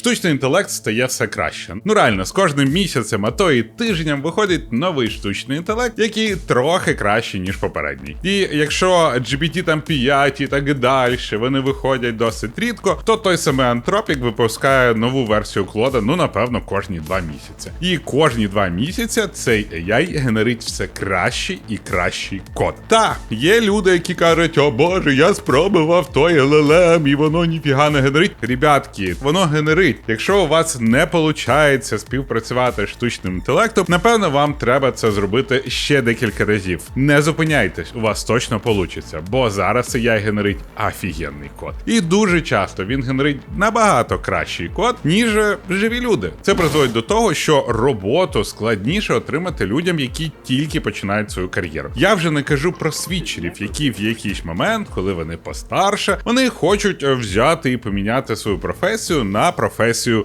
Штучний інтелект стає все краще. Ну реально, з кожним місяцем, а то і тижнем виходить новий штучний інтелект, який трохи кращий, ніж попередній. І якщо GPT там 5 і так далі, вони виходять досить рідко, то той самий Anthropic випускає нову версію клода, ну напевно, кожні два місяці. І кожні два місяці цей AI генерить все кращий і кращий код. Та є люди, які кажуть, о боже, я спробував той LLM, і воно ніфіга не генерить. Ребятки, воно генерить. Якщо у вас не виходить співпрацювати з штучним інтелектом, напевно, вам треба це зробити ще декілька разів. Не зупиняйтесь, у вас точно вийде, бо зараз AI генерить офігенний код. І дуже часто він генерить набагато кращий код, ніж живі люди. Це призводить до того, що роботу складніше отримати людям, які тільки починають свою кар'єру. Я вже не кажу про свідчерів, які в якийсь момент, коли вони постарше, вони хочуть взяти і поміняти свою професію на професію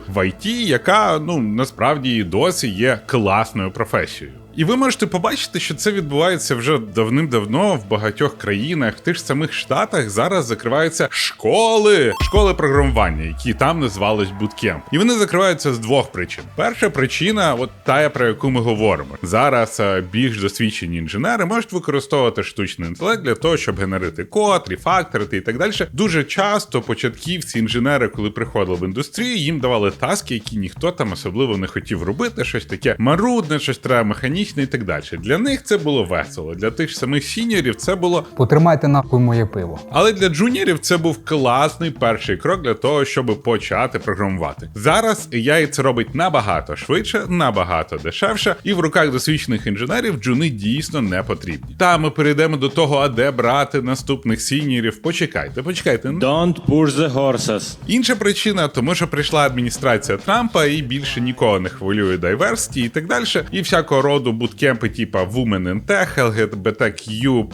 в IT, яка ну насправді досі є класною професією. І ви можете побачити, що це відбувається вже давним-давно в багатьох країнах, в тих самих штатах зараз закриваються школи, школи програмування, які там називались буткемп. І вони закриваються з двох причин. Перша причина, от та, про яку ми говоримо. Зараз е, більш досвідчені інженери можуть використовувати штучний інтелект для того, щоб генерити код, рефакторити і так далі. Дуже часто початківці інженери, коли приходили в індустрію, їм давали таски, які ніхто там особливо не хотів робити. Щось таке марудне, щось треба механічне і так далі. Для них це було весело. Для тих самих сіньорів це було. Потримайте нахуй моє пиво. Але для джуніорів це був класний перший крок для того, щоб почати програмувати. Зараз AI це робить набагато швидше, набагато дешевше, і в руках досвідчених інженерів джуни дійсно не потрібні. Та ми перейдемо до того, а де брати наступних сіньорів. Почекайте, почекайте. Don't push the horses. Інша причина, тому що прийшла адміністрація Трампа і більше нікого не хвилює diversity і так далі. І всякого роду буткемпи, типа Women in Tech, LGBTQ+,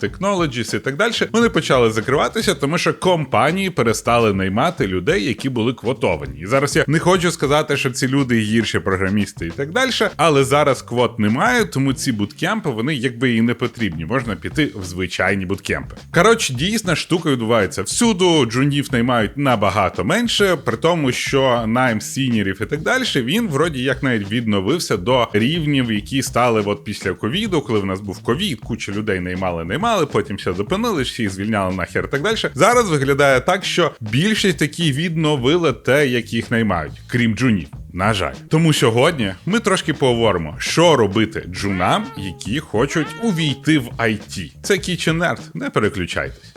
Technologies і так далі. Вони почали закриватися, тому що компанії перестали наймати людей, які були квотовані. І зараз я не хочу сказати, що ці люди гірші програмісти і так далі, але зараз квот немає, тому ці буткемпи вони якби і не потрібні. Можна піти в звичайні буткемпи. Коротше, дійсна штука відбувається всюду. Джунів наймають набагато менше, при тому, що найм сінірів і так далі, він вроді як навіть відновився до рівнів, які стали от після ковіду, коли в нас був ковід, куча людей наймали, наймали, потім все зупинили, всі звільняли нахер і так далі. Зараз виглядає так, що більшість такі відновили те, як їх наймають, крім джунів. На жаль, тому сьогодні ми трошки поговоримо, що робити джунам, які хочуть увійти в IT. Це Kitchen не переключайтесь.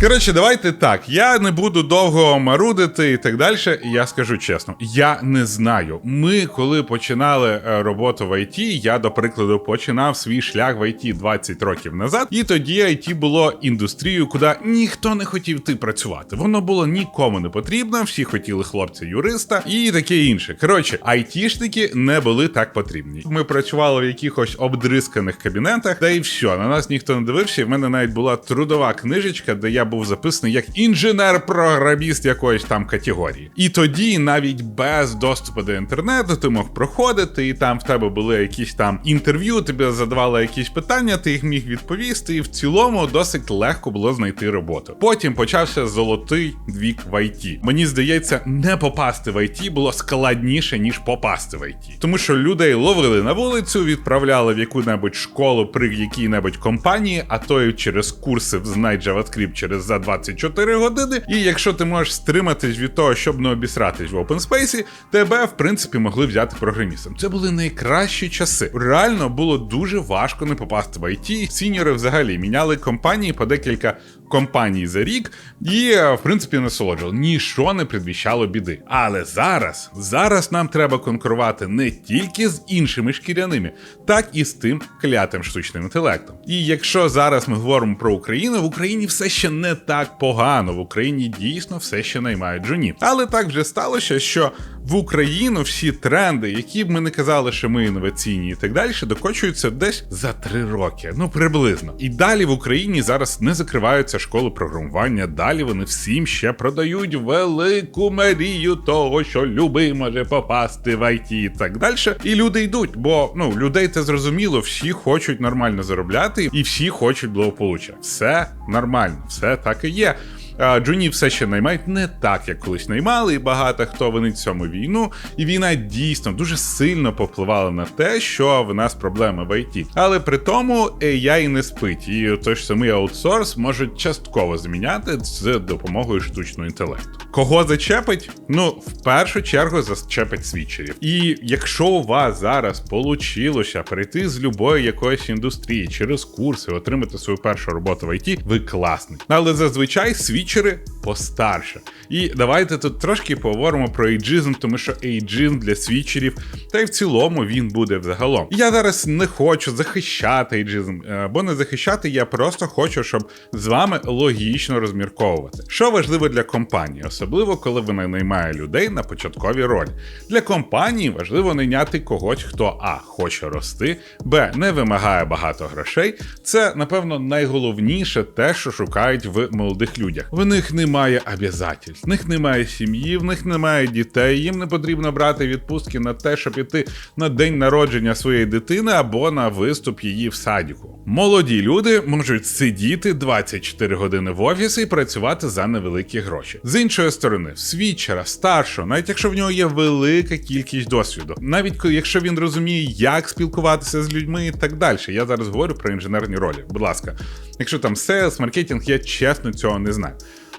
Коротше, давайте так. Я не буду довго марудити і так далі. Я скажу чесно, я не знаю. Ми, коли починали е, роботу в IT, я, до прикладу, починав свій шлях в IT 20 років назад, і тоді IT було індустрією, куди ніхто не хотів ти працювати. Воно було нікому не потрібно, всі хотіли хлопця-юриста і таке інше. Коротше, айтішники не були так потрібні. Ми працювали в якихось обдрисканих кабінетах, та і все, на нас ніхто не дивився. І в мене навіть була трудова книжечка, де я був записаний як інженер-програміст якоїсь там категорії. І тоді, навіть без доступу до інтернету, ти мог проходити, і там в тебе були якісь там інтерв'ю, тобі задавали якісь питання, ти їх міг відповісти, і в цілому досить легко було знайти роботу. Потім почався золотий вік в IT. Мені здається, не попасти в IT було складніше, ніж попасти в IT. Тому що людей ловили на вулицю, відправляли в яку-небудь школу при якій-небудь компанії, а то й через курси в знай через за 24 години. І якщо ти можеш стриматись від того, щоб не обісратись в open space, тебе в принципі могли взяти програмістом. Це були найкращі часи. Реально було дуже важко не попасти в IT. Сіньори взагалі міняли компанії по декілька компаній за рік, і в принципі насолоджували. Ніщо не предвіщало біди. Але зараз, зараз нам треба конкурувати не тільки з іншими шкіряними, так і з тим клятим штучним інтелектом. І якщо зараз ми говоримо про Україну, в Україні все ще не так погано. В Україні дійсно все ще наймають джунів. Але так вже сталося, що в Україну всі тренди, які б ми не казали, що ми інноваційні і так далі, докочуються десь за три роки. Ну приблизно. І далі в Україні зараз не закриваються школи програмування. Далі вони всім ще продають велику мрію того, що любий може попасти в IT і так далі. І люди йдуть, бо ну людей це зрозуміло, всі хочуть нормально заробляти, і всі хочуть благополуччя. Все нормально, все так і є. А, Джунів все ще наймають не так, як колись наймали, і багато хто винить цьому війну. І війна дійсно дуже сильно повпливала на те, що в нас проблеми в IT. Але при тому AI не спить, і той ж самий аутсорс можуть частково зміняти з допомогою штучного інтелекту. Кого зачепить? Ну, в першу чергу зачепить свічерів. І якщо у вас зараз получилося перейти з любої якоїсь індустрії через курси, отримати свою першу роботу в IT, ви класний. Але зазвичай свічери постарше. І давайте тут трошки поговоримо про ейджизм, тому що ейджизм для свічерів, та й в цілому він буде взагалом. Я зараз не хочу захищати ейджизм, е, або не захищати, я просто хочу, щоб з вами логічно розмірковувати. Що важливо для компанії, особливо коли вона наймає людей на початкові ролі. Для компанії важливо найняти когось, хто а хоче рости, б не вимагає багато грошей. Це, напевно, найголовніше те, що шукають в молодих людях. В них немає обязательств, в них немає сім'ї, в них немає дітей. Їм не потрібно брати відпустки на те, щоб іти на день народження своєї дитини або на виступ її в садіку. Молоді люди можуть сидіти 24 години в офісі і працювати за невеликі гроші. З іншої сторони, в свідчера, старшого, навіть якщо в нього є велика кількість досвіду, навіть якщо він розуміє, як спілкуватися з людьми і так далі. Я зараз говорю про інженерні ролі. Будь ласка, якщо там селс, маркетинг, я чесно цього не знаю.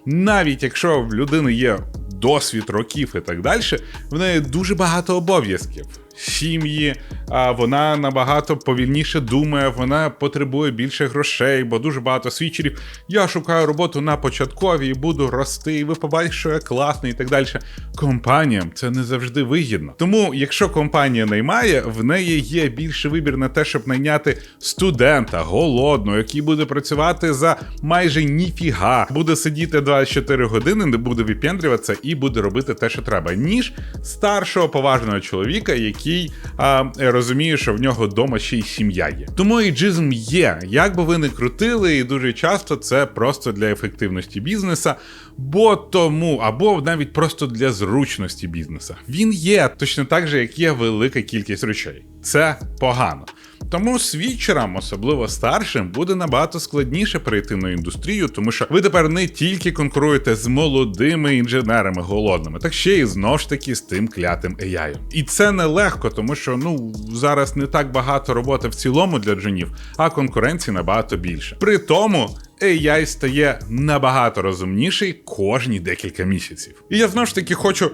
Навіть якщо в людини є досвід років і так далі, в неї дуже багато обов'язків. Сім'ї, а вона набагато повільніше думає, вона потребує більше грошей, бо дуже багато свідчерів. Я шукаю роботу на початковій, буду рости, і ви побачите, що я класний і так далі. Компаніям це не завжди вигідно. Тому, якщо компанія наймає, в неї є більший вибір на те, щоб найняти студента голодного, який буде працювати за майже ніфіга, буде сидіти 24 години, не буде випендрюватися і буде робити те, що треба, ніж старшого поважного чоловіка, який а, розуміє, що в нього вдома ще й сім'я є. Тому іджизм є. Як би ви не крутили, і дуже часто це просто для ефективності бізнеса, бо тому, або навіть просто для зручності бізнеса. Він є точно так же, як є велика кількість речей. Це погано. Тому свічерам, особливо старшим, буде набагато складніше перейти на індустрію, тому що ви тепер не тільки конкуруєте з молодими інженерами голодними, так ще й знову ж таки з тим клятим AI. І це нелегко, тому що ну зараз не так багато роботи в цілому для джунів, а конкуренції набагато більше. При тому. AI стає набагато розумніший кожні декілька місяців. І я знову ж таки хочу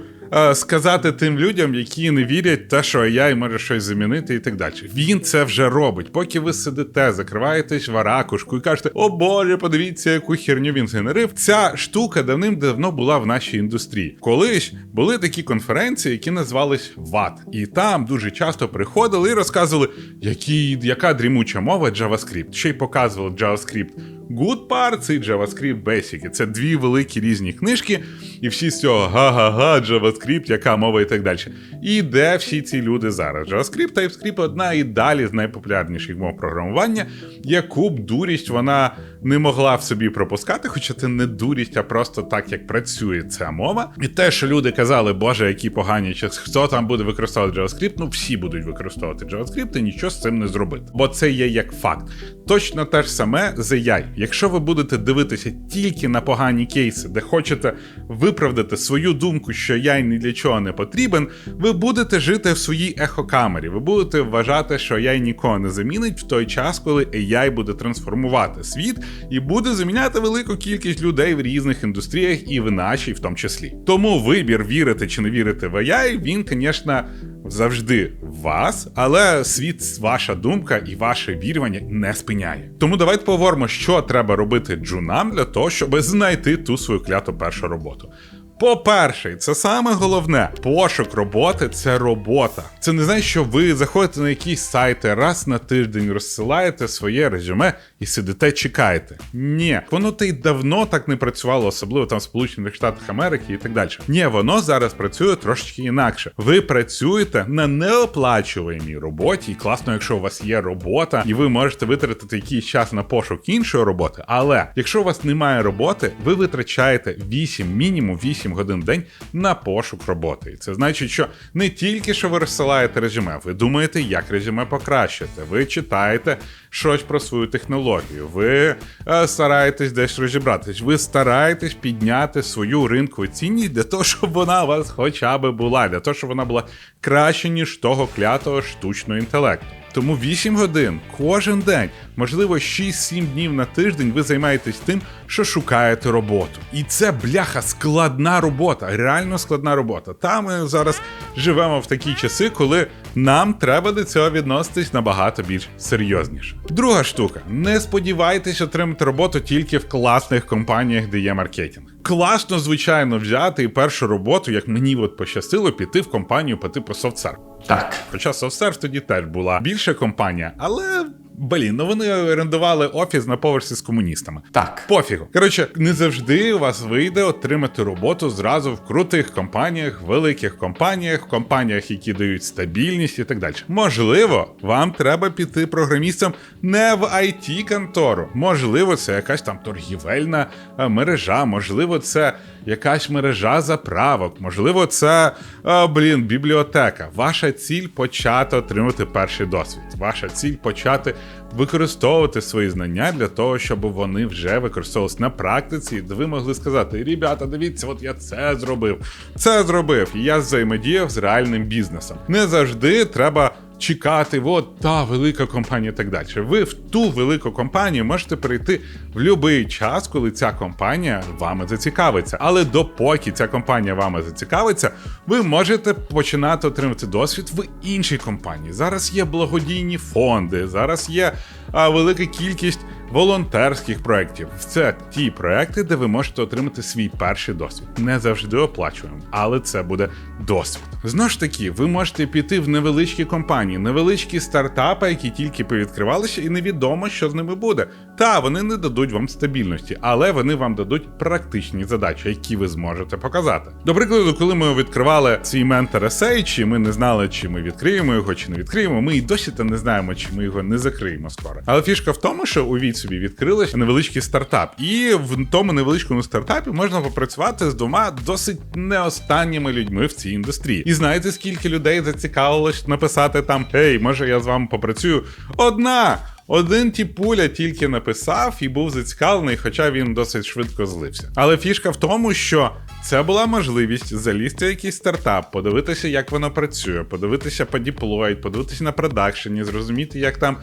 сказати тим людям, які не вірять, те, що AI може щось замінити і так далі. Він це вже робить. Поки ви сидите, закриваєтесь в ракушку і кажете, о Боже, подивіться, яку херню він згенерив. Ця штука давним-давно була в нашій індустрії. Колись були такі конференції, які називались ВАТ, і там дуже часто приходили і розказували, які, яка дрімуча мова JavaScript. Ще й показували JavaScript Good Parts і JavaScript Basic. Це дві великі різні книжки, і всі з цього га-га-га, JavaScript, яка мова і так далі. І де всі ці люди зараз? JavaScript, TypeScript одна і далі з найпопулярніших мов програмування, яку б дурість вона не могла в собі пропускати, хоча це не дурість, а просто так, як працює ця мова. І те, що люди казали, боже, які погані, чи хто там буде використовувати JavaScript, ну всі будуть використовувати JavaScript і нічого з цим не зробити. Бо це є як факт. Точно те ж саме з AI. Якщо ви будете дивитися тільки на погані кейси, де хочете виправдати свою думку, що AI ні для чого не потрібен, ви будете жити в своїй ехокамері. Ви будете вважати, що AI нікого не замінить в той час, коли AI буде трансформувати світ і буде заміняти велику кількість людей в різних індустріях, і в нашій в тому числі. Тому вибір вірити чи не вірити в AI, він, звісно, завжди вас, але світ, ваша думка і ваше вірування не спиняє. Тому давайте поговоримо, що треба робити джунам для того, щоб знайти ту свою кляту першу роботу. По-перше, це саме головне, пошук роботи це робота. Це не значить, що ви заходите на якісь сайти раз на тиждень, розсилаєте своє резюме і сидите, чекаєте. Ні, воно та й давно так не працювало, особливо там в Сполучених Штатах Америки і так далі. Ні, воно зараз працює трошечки інакше. Ви працюєте на неоплачуваємій роботі, і класно, якщо у вас є робота, і ви можете витратити якийсь час на пошук іншої роботи. Але якщо у вас немає роботи, ви витрачаєте 8, мінімум 8 годин в день на пошук роботи. І це значить, що не тільки що ви розсилаєте резюме, ви думаєте, як резюме покращити. Ви читаєте щось про свою технологію. Ви е, стараєтесь десь розібратись. Ви стараєтесь підняти свою ринкову цінність для того, щоб вона у вас хоча б була, для того, щоб вона була краще, ніж того клятого штучного інтелекту. Тому 8 годин кожен день, можливо, 6-7 днів на тиждень ви займаєтесь тим, що шукаєте роботу. І це бляха складна робота, реально складна робота. Та ми зараз живемо в такі часи, коли нам треба до цього відноситись набагато більш серйозніше. Друга штука: не сподівайтесь отримати роботу тільки в класних компаніях, де є маркетинг. Класно, звичайно, взяти і першу роботу, як мені от пощастило, піти в компанію по типу SoftServe. Так. Хоча SoftServe тоді теж була більша компанія, але. Блін, ну вони орендували офіс на поверсі з комуністами. Так. Пофігу. Коротше, не завжди у вас вийде отримати роботу зразу в крутих компаніях, великих компаніях, компаніях, які дають стабільність і так далі. Можливо, вам треба піти програмістом не в it контору Можливо, це якась там торгівельна е, мережа, можливо, це якась мережа заправок, можливо, це е, блін, бібліотека. Ваша ціль почати отримати перший досвід. Ваша ціль почати використовувати свої знання для того, щоб вони вже використовувалися на практиці, де ви могли сказати: ребята, дивіться, от я це зробив, це зробив, і я взаємодіяв з реальним бізнесом. Не завжди треба. Чекати, от та велика компанія і так далі. Ви в ту велику компанію можете прийти в будь-який час, коли ця компанія вами зацікавиться. Але допоки ця компанія вами зацікавиться, ви можете починати отримати досвід в іншій компанії. Зараз є благодійні фонди, зараз є а, велика кількість волонтерських проєктів. Це ті проекти, де ви можете отримати свій перший досвід. Не завжди оплачуємо, але це буде досвід. Знову ж таки, ви можете піти в невеличкі компанії, невеличкі стартапи, які тільки повідкривалися, і невідомо, що з ними буде. Та вони не дадуть вам стабільності, але вони вам дадуть практичні задачі, які ви зможете показати. До прикладу, коли ми відкривали свій ментор есей, чи ми не знали, чи ми відкриємо його, чи не відкриємо. Ми і досі та не знаємо, чи ми його не закриємо скоро. Але фішка в тому, що у від собі відкрилися невеличкий стартап, і в тому невеличкому стартапі можна попрацювати з двома досить не останніми людьми в цій індустрії. І знаєте, скільки людей зацікавилось написати там: Ей, може я з вами попрацюю? Одна! Один тіпуля тільки написав і був зацікавлений, хоча він досить швидко злився. Але фішка в тому, що це була можливість залізти в якийсь стартап, подивитися, як воно працює, подивитися по діплой, подивитися на продакшені, зрозуміти, як там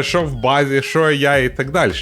що в базі, що я і так далі.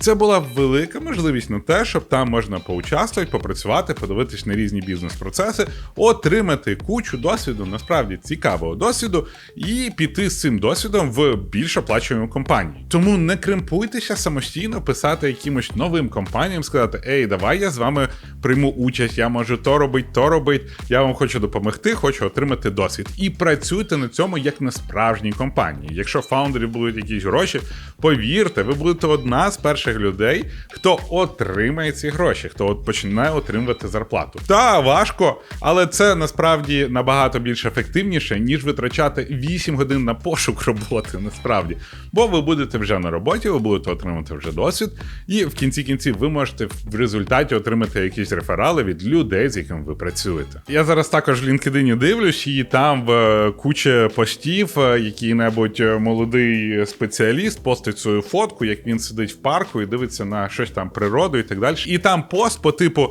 Це була велика можливість на те, щоб там можна поучаствувати, попрацювати, подивитись на різні бізнес-процеси, отримати кучу досвіду, насправді цікавого досвіду, і піти з цим досвідом в більш оплачувану компанію. Тому не кремпуйтеся самостійно писати якимось новим компаніям, сказати: Ей, давай я з вами прийму участь, я можу то робити, то робити, я вам хочу допомогти, хочу отримати досвід. І працюйте на цьому як на справжній компанії. Якщо фаундерів будуть якісь гроші, повірте, ви будете одна з перших людей, хто отримає ці гроші, хто от починає отримувати зарплату. Та важко, але це насправді набагато більш ефективніше, ніж витрачати 8 годин на пошук роботи, насправді. Бо ви будете вже на роботі, ви будете отримати вже досвід, і в кінці кінців ви можете в результаті отримати якісь реферали від людей, з якими ви працюєте. Я зараз також в LinkedIn дивлюсь, і там в куча постів, е, який-небудь молодий спеціаліст постить свою фотку, як він сидить в парку і дивиться на щось там природу і так далі. І там пост по типу: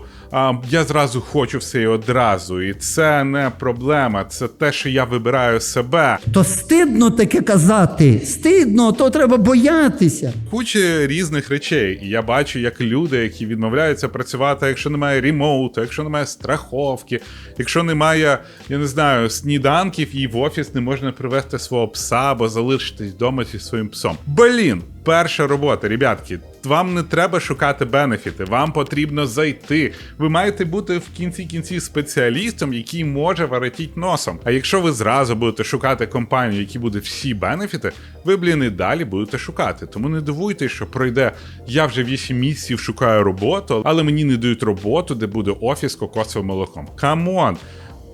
я зразу хочу все і одразу, і це не проблема, це те, що я вибираю себе. То стидно таке казати. Стидно, то треба боятися. Куча різних речей. І я бачу, як люди, які відмовляються працювати, якщо немає ремоуту, якщо немає страховки, якщо немає, я не знаю, сніданків і в офіс не можна привезти свого пса або залишитись вдома зі своїм псом. Блін, перша робота, ребятки. Вам не треба шукати бенефіти, вам потрібно зайти. Ви маєте бути в кінці кінців спеціалістом, який може воротіть носом. А якщо ви зразу будете шукати компанію, які буде всі бенефіти, ви, блін, і далі будете шукати. Тому не дивуйтесь, що пройде. Я вже 8 місяців шукаю роботу, але мені не дають роботу, де буде офіс з кокосовим молоком. Камон!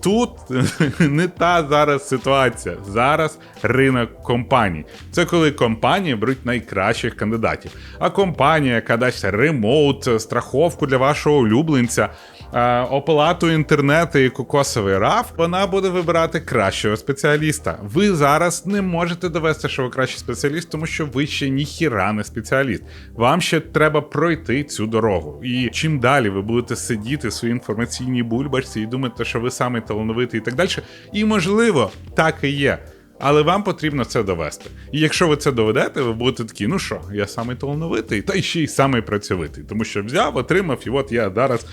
Тут не та зараз ситуація. Зараз ринок компаній. Це коли компанії беруть найкращих кандидатів. А компанія, яка дасть ремоут, страховку для вашого улюбленця, е, оплату інтернету і кокосовий раф, вона буде вибирати кращого спеціаліста. Ви зараз не можете довести, що ви кращий спеціаліст, тому що ви ще ніхіра не спеціаліст. Вам ще треба пройти цю дорогу. І чим далі ви будете сидіти в своїй інформаційній бульбашці і думати, що ви самий талановитий і так далі. І можливо, так і є. Але вам потрібно це довести. І якщо ви це доведете, ви будете такі, ну що, я самий талановитий, та ще й самий працьовитий. Тому що взяв, отримав, і от я зараз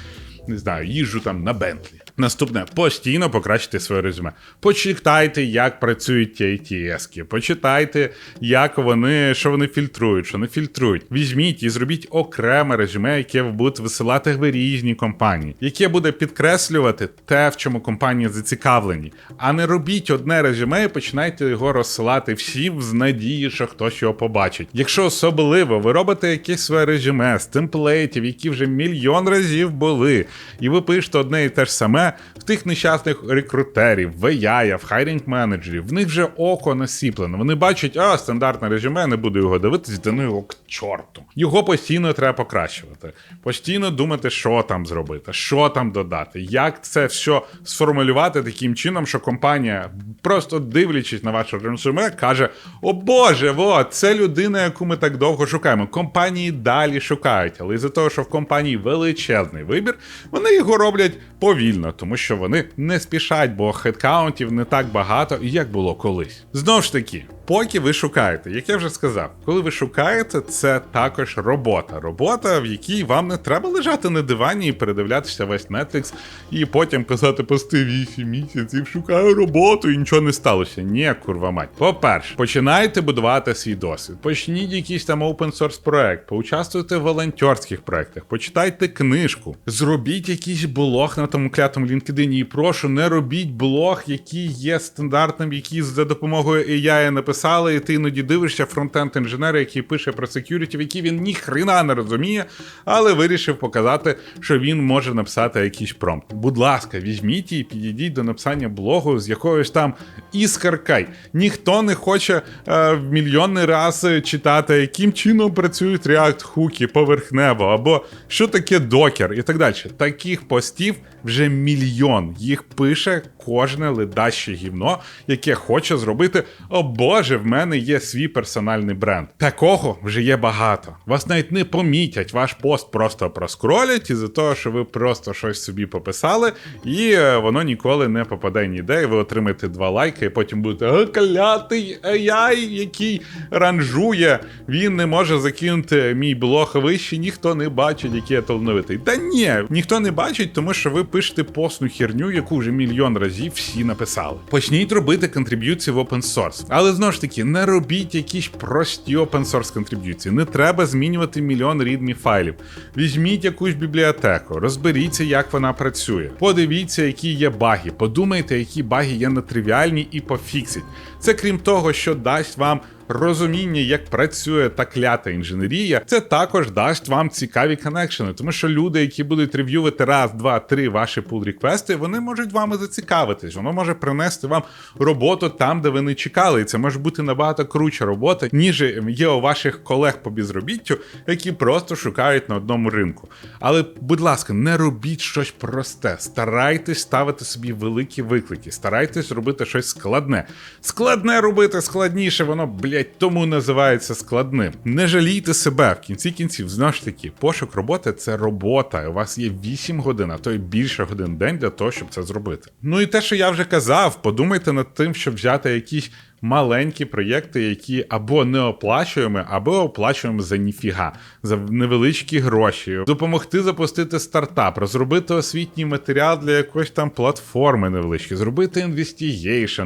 не знаю, їжджу там на Бентлі. Наступне постійно покращити своє резюме. Почитайте, як працюють ті ATS-ки, почитайте, як вони, що вони фільтрують, що не фільтрують. Візьміть і зробіть окреме резюме, яке ви будете висилати в різні компанії, яке буде підкреслювати те, в чому компанії зацікавлені. А не робіть одне резюме і починайте його розсилати всім з надії, що хтось його побачить. Якщо особливо ви робите якесь своє резюме з темплейтів, які вже мільйон разів були, і ви пишете одне і те ж саме в тих нещасних рекрутерів, вияїв, хайрінг менеджерів, в них вже око насіплено. Вони бачать, а стандартне резюме, не буду його дивитись, да ну його к чорту. Його постійно треба покращувати. Постійно думати, що там зробити, що там додати, як це все сформулювати таким чином, що компанія, просто дивлячись на ваше резюме, каже: О Боже, во, це людина, яку ми так довго шукаємо. Компанії далі шукають, але із-за того, що в компанії величезний вибір, вони його роблять повільно, тому що вони не спішать, бо хедкаунтів не так багато, як було колись. Знову ж таки, поки ви шукаєте, як я вже сказав, коли ви шукаєте, це також робота. Робота, в якій вам не треба лежати на дивані і передивлятися весь Netflix, і потім казати пости 8 місяців, шукаю роботу і нічого не сталося. Ні, курва мать. По-перше, починайте будувати свій досвід. Почніть якийсь там open source проект, поучаствуйте в волонтерських проектах, почитайте книжку, зробіть якийсь блог на тому клятому LinkedIn. І прошу, не робіть блог, який є стандартним, який за допомогою AI написали, і ти іноді дивишся фронтенд інженера, який пише про security, в який він ні хрена не розуміє, але вирішив показати, що він може написати якийсь промпт. Будь ласка, візьміть і підійдіть до написання блогу з якоюсь там іскаркай. Ніхто не хоче е, в мільйонний раз читати, яким чином працюють React хуки поверхнево, або що таке докер і так далі. Таких постів вже мільйон. Їх пише кожне ледаще гівно, яке хоче зробити. О Боже, в мене є свій персональний бренд. Такого вже є багато. Вас навіть не помітять, ваш пост просто проскролять із-за того, що ви просто щось собі пописали, і е, воно ніколи не попаде ніде, і ви отримаєте два лайки, і потім будете «А, клятий AI, який ранжує. Він не може закинути мій блог вище, ніхто не бачить, який я талановитий. Та ні, ніхто не бачить, тому що ви пишете постну херню, яку вже мільйон разів всі написали. Почніть робити контриб'юції в open source. Але знову ж таки, не робіть якісь прості open source контриб'юції. Не треба змінювати мільйон рідмі файлів. Візьміть якусь бібліотеку, розберіться, як вона працює. Подивіться, які є баги. Подумайте, які баги є нетривіальні, і пофіксіть. Це крім того, що дасть вам розуміння, як працює та клята інженерія, це також дасть вам цікаві коннекшени, тому що люди, які будуть рев'ювати раз, два, три ваші pull реквести вони можуть вами зацікавитись. Воно може принести вам роботу там, де ви не чекали. І це може бути набагато круча робота, ніж є у ваших колег по безробіттю, які просто шукають на одному ринку. Але, будь ласка, не робіть щось просте. Старайтесь ставити собі великі виклики, старайтесь робити щось складне. Складне робити складніше, воно, блять, тому називається складним. Не жалійте себе в кінці кінців. Знову ж таки, пошук роботи це робота. У вас є 8 годин, а то й більше годин день для того, щоб це зробити. Ну і те, що я вже казав, подумайте над тим, щоб взяти якийсь маленькі проєкти, які або не оплачуємо, або оплачуємо за ніфіга, за невеличкі гроші, допомогти запустити стартап, розробити освітній матеріал для якоїсь там платформи невеличкі, зробити інвестігейшн,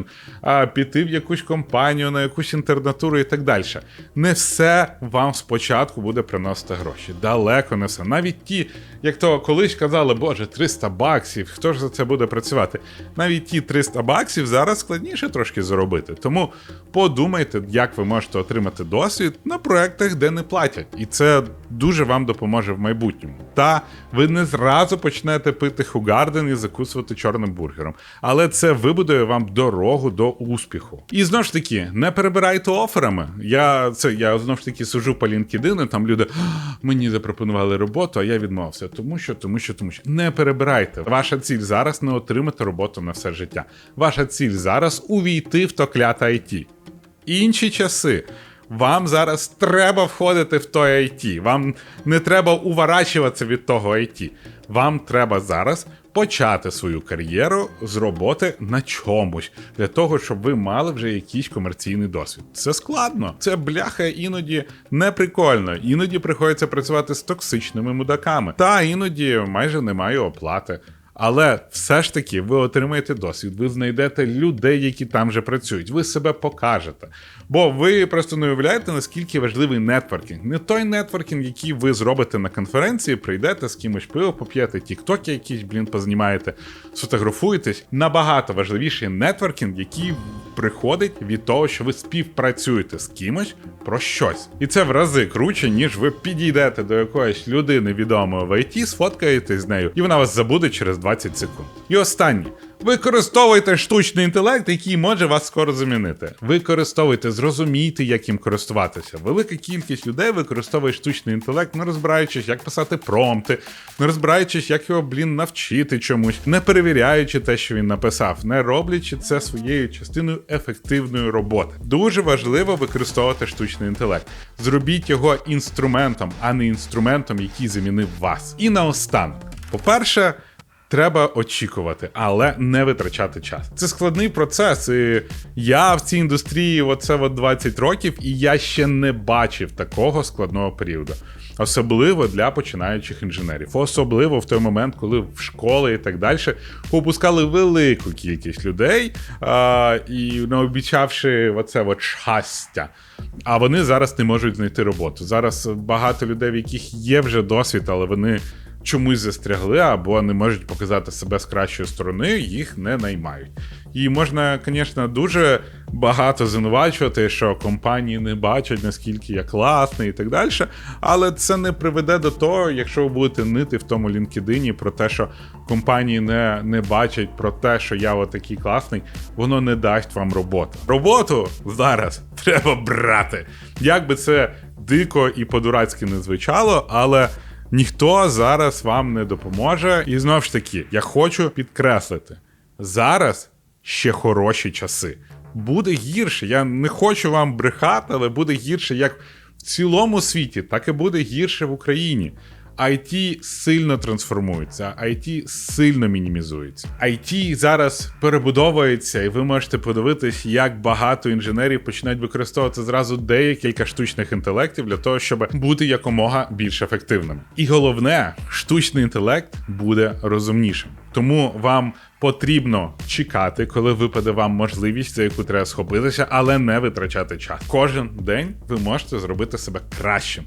піти в якусь компанію, на якусь інтернатуру і так далі. Не все вам спочатку буде приносити гроші. Далеко не все. Навіть ті, як то колись казали, боже, 300 баксів, хто ж за це буде працювати? Навіть ті 300 баксів зараз складніше трошки заробити. Тому подумайте, як ви можете отримати досвід на проектах, де не платять. І це дуже вам допоможе в майбутньому. Та ви не зразу почнете пити хугарден і закусувати чорним бургером. Але це вибудує вам дорогу до успіху. І знову ж таки, не перебирайте оферами. Я це я знову ж таки сужу по LinkedIn, там люди мені запропонували роботу, а я відмовився. Тому що, тому що, тому що не перебирайте. Ваша ціль зараз не отримати роботу на все життя. Ваша ціль зараз увійти в то кляте IT. Інші часи. Вам зараз треба входити в той IT. Вам не треба уворачуватися від того IT. Вам треба зараз почати свою кар'єру з роботи на чомусь для того, щоб ви мали вже якийсь комерційний досвід. Це складно. Це бляха іноді не прикольно. Іноді приходиться працювати з токсичними мудаками. Та іноді майже немає оплати. Але все ж таки ви отримаєте досвід, ви знайдете людей, які там вже працюють, ви себе покажете. Бо ви просто не уявляєте, наскільки важливий нетворкінг. Не той нетворкінг, який ви зробите на конференції, прийдете з кимось пиво поп'єте, тіктоки якісь, блін, познімаєте, сфотографуєтесь. Набагато важливіший нетворкінг, який приходить від того, що ви співпрацюєте з кимось про щось. І це в рази круче, ніж ви підійдете до якоїсь людини відомої в ІТ, сфоткаєтесь з нею, і вона вас забуде через 20 секунд. І останнє. Використовуйте штучний інтелект, який може вас скоро замінити. Використовуйте, зрозумійте, як їм користуватися. Велика кількість людей використовує штучний інтелект, не розбираючись, як писати промпти, не розбираючись, як його, блін, навчити чомусь, не перевіряючи те, що він написав, не роблячи це своєю частиною ефективної роботи. Дуже важливо використовувати штучний інтелект. Зробіть його інструментом, а не інструментом, який замінив вас. І наостанок, по-перше. Треба очікувати, але не витрачати час. Це складний процес. І я в цій індустрії оце от 20 років, і я ще не бачив такого складного періоду. Особливо для починаючих інженерів, особливо в той момент, коли в школи і так далі попускали велику кількість людей а, і не обіцявши оце от щастя. А вони зараз не можуть знайти роботу. Зараз багато людей, в яких є вже досвід, але вони чомусь застрягли або не можуть показати себе з кращої сторони, їх не наймають. І можна, звісно, дуже багато звинувачувати, що компанії не бачать, наскільки я класний і так далі. Але це не приведе до того, якщо ви будете нити в тому LinkedIn про те, що компанії не, не бачать про те, що я отакий класний, воно не дасть вам роботу. Роботу зараз треба брати. Як би це дико і по-дурацьки не звучало, але. Ніхто зараз вам не допоможе. І знову ж таки, я хочу підкреслити: зараз ще хороші часи. Буде гірше. Я не хочу вам брехати, але буде гірше як в цілому світі, так і буде гірше в Україні. IT сильно трансформується, IT сильно мінімізується. IT зараз перебудовується, і ви можете подивитись, як багато інженерів починають використовувати зразу декілька штучних інтелектів для того, щоб бути якомога більш ефективним. І головне, штучний інтелект буде розумнішим. Тому вам потрібно чекати, коли випаде вам можливість, за яку треба схопитися, але не витрачати час. Кожен день ви можете зробити себе кращим.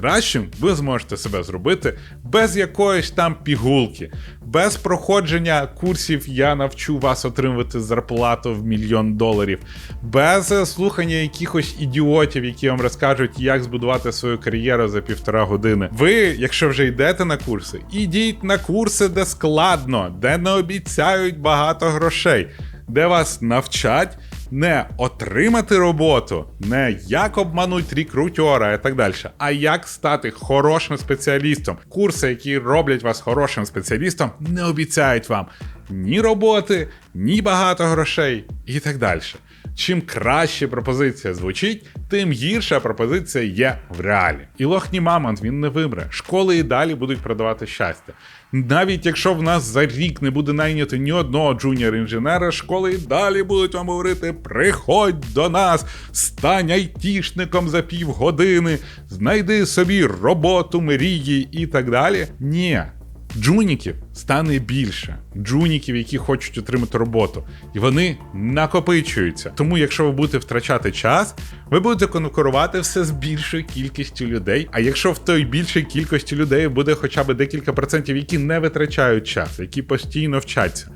Кращим ви зможете себе зробити без якоїсь там пігулки, без проходження курсів я навчу вас отримувати зарплату в мільйон доларів, без е, слухання якихось ідіотів, які вам розкажуть, як збудувати свою кар'єру за півтора години. Ви, якщо вже йдете на курси, ідіть на курси, де складно, де не обіцяють багато грошей, де вас навчать не отримати роботу, не як обмануть рекрутера і так далі, а як стати хорошим спеціалістом. Курси, які роблять вас хорошим спеціалістом, не обіцяють вам ні роботи, ні багато грошей і так далі. чим краще пропозиція звучить, тим гірша пропозиція є в реалі. І лохні мамонт він не вимре. Школи і далі будуть продавати щастя. Навіть якщо в нас за рік не буде найнято ні одного джуніор-інженера, школи далі будуть вам говорити: приходь до нас, стань айтішником за півгодини, знайди собі роботу, мрії і так далі. Ні. Джуніків стане більше, джуніків, які хочуть отримати роботу, і вони накопичуються. Тому, якщо ви будете втрачати час, ви будете конкурувати все з більшою кількістю людей. А якщо в той більшій кількості людей буде хоча б декілька процентів, які не витрачають час, які постійно вчаться,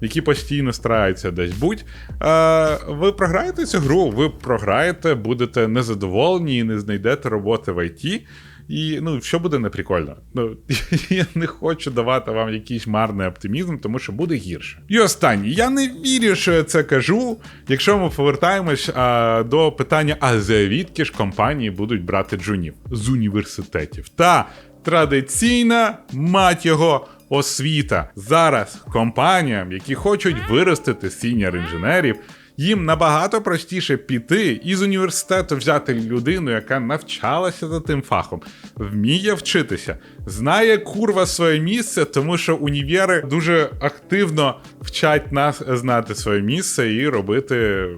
які постійно стараються десь будь, е, ви програєте цю гру, ви програєте, будете незадоволені і не знайдете роботи в ІТ. І ну, що буде неприкольно? Ну, я не хочу давати вам якийсь марний оптимізм, тому що буде гірше. І останнє, я не вірю, що я це кажу. Якщо ми повертаємось а, до питання, а звідки ж компанії будуть брати джунів з університетів? Та традиційна мать його. Освіта зараз компаніям, які хочуть виростити сіньор інженерів, їм набагато простіше піти із університету взяти людину, яка навчалася за тим фахом, вміє вчитися, знає курва своє місце, тому що універи дуже активно вчать нас знати своє місце і робити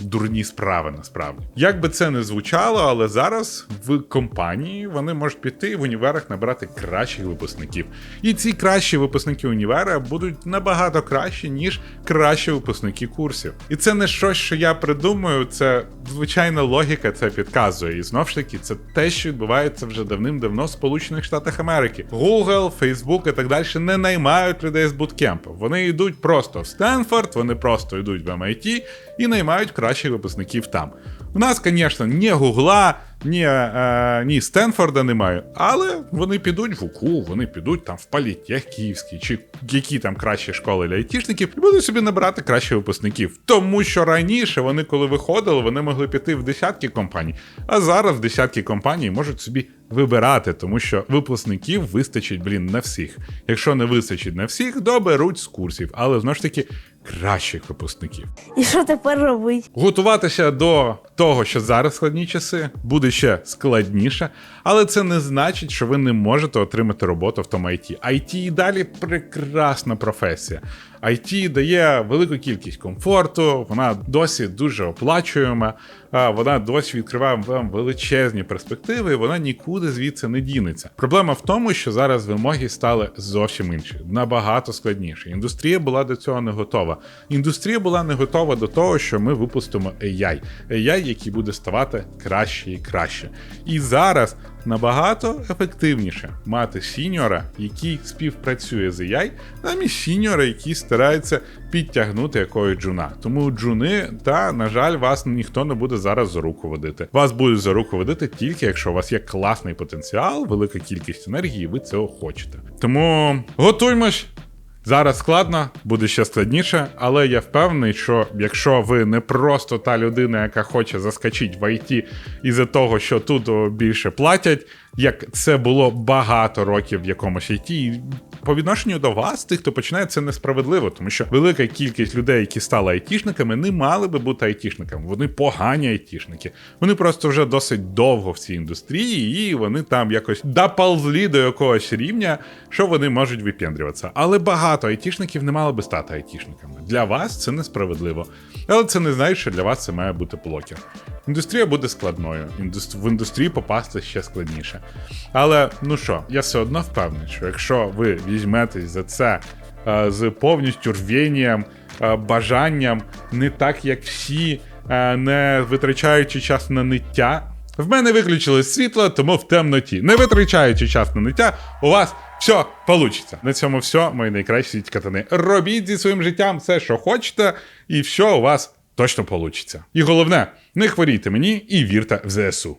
дурні справи насправді. Як би це не звучало, але зараз в компанії вони можуть піти в універах набрати кращих випускників. І ці кращі випускники універа будуть набагато кращі, ніж кращі випускники курсів. І це не щось, що я придумую, це звичайна логіка це підказує. І знов ж таки, це те, що відбувається вже давним-давно в Сполучених Штатах Америки. Google, Facebook і так далі не наймають людей з буткемпу. Вони йдуть просто в Стенфорд, вони просто йдуть в MIT і наймають кращих випускників там. У нас, звісно, ні Гугла, ні, е, ні Стенфорда немає, але вони підуть в УКУ, вони підуть там в Політех Київський, чи які там кращі школи для айтішників, і будуть собі набирати кращих випускників. Тому що раніше вони, коли виходили, вони могли піти в десятки компаній, а зараз десятки компаній можуть собі вибирати, тому що випускників вистачить, блін, на всіх. Якщо не вистачить на всіх, доберуть з курсів, але знову ж таки кращих випускників. І що тепер робить? Готуватися до того, що зараз складні часи, буде ще складніше, але це не значить, що ви не можете отримати роботу в тому IT. IT і далі прекрасна професія. IT дає велику кількість комфорту, вона досі дуже оплачуєма, вона досі відкриває вам величезні перспективи, вона нікуди звідси не дінеться. Проблема в тому, що зараз вимоги стали зовсім інші, набагато складніше. Індустрія була до цього не готова. Індустрія була не готова до того, що ми випустимо AI. AI, який буде ставати краще і краще. І зараз набагато ефективніше мати сіньора, який співпрацює з AI, замість сіньора, який старається підтягнути якогось джуна. Тому джуни, та, на жаль, вас ніхто не буде зараз за руку водити. Вас будуть за руку водити тільки якщо у вас є класний потенціал, велика кількість енергії, і ви цього хочете. Тому готуймось. Зараз складно, буде ще складніше, але я впевнений, що якщо ви не просто та людина, яка хоче заскочити в IT із-за того, що тут більше платять, як це було багато років в якомусь IT, по відношенню до вас, тих, хто починає, це несправедливо, тому що велика кількість людей, які стали айтішниками, не мали би бути айтішниками. Вони погані айтішники. Вони просто вже досить довго в цій індустрії, і вони там якось доползли до якогось рівня, що вони можуть випендрюватися. Але багато айтішників не мали би стати айтішниками. Для вас це несправедливо. Але це не значить, що для вас це має бути блокер. Індустрія буде складною. В індустрію попасти ще складніше. Але ну що, я все одно впевнений, що якщо ви візьметесь за це е, з повністю рвінням, е, бажанням, не так як всі, е, не витрачаючи час на ниття. В мене виключили світло, тому в темноті. Не витрачаючи час на ниття, у вас все получиться. На цьому все, мої найкращі катани. Робіть зі своїм життям все, що хочете, і все у вас точно получиться. І головне, не хворійте мені і вірте в ЗСУ.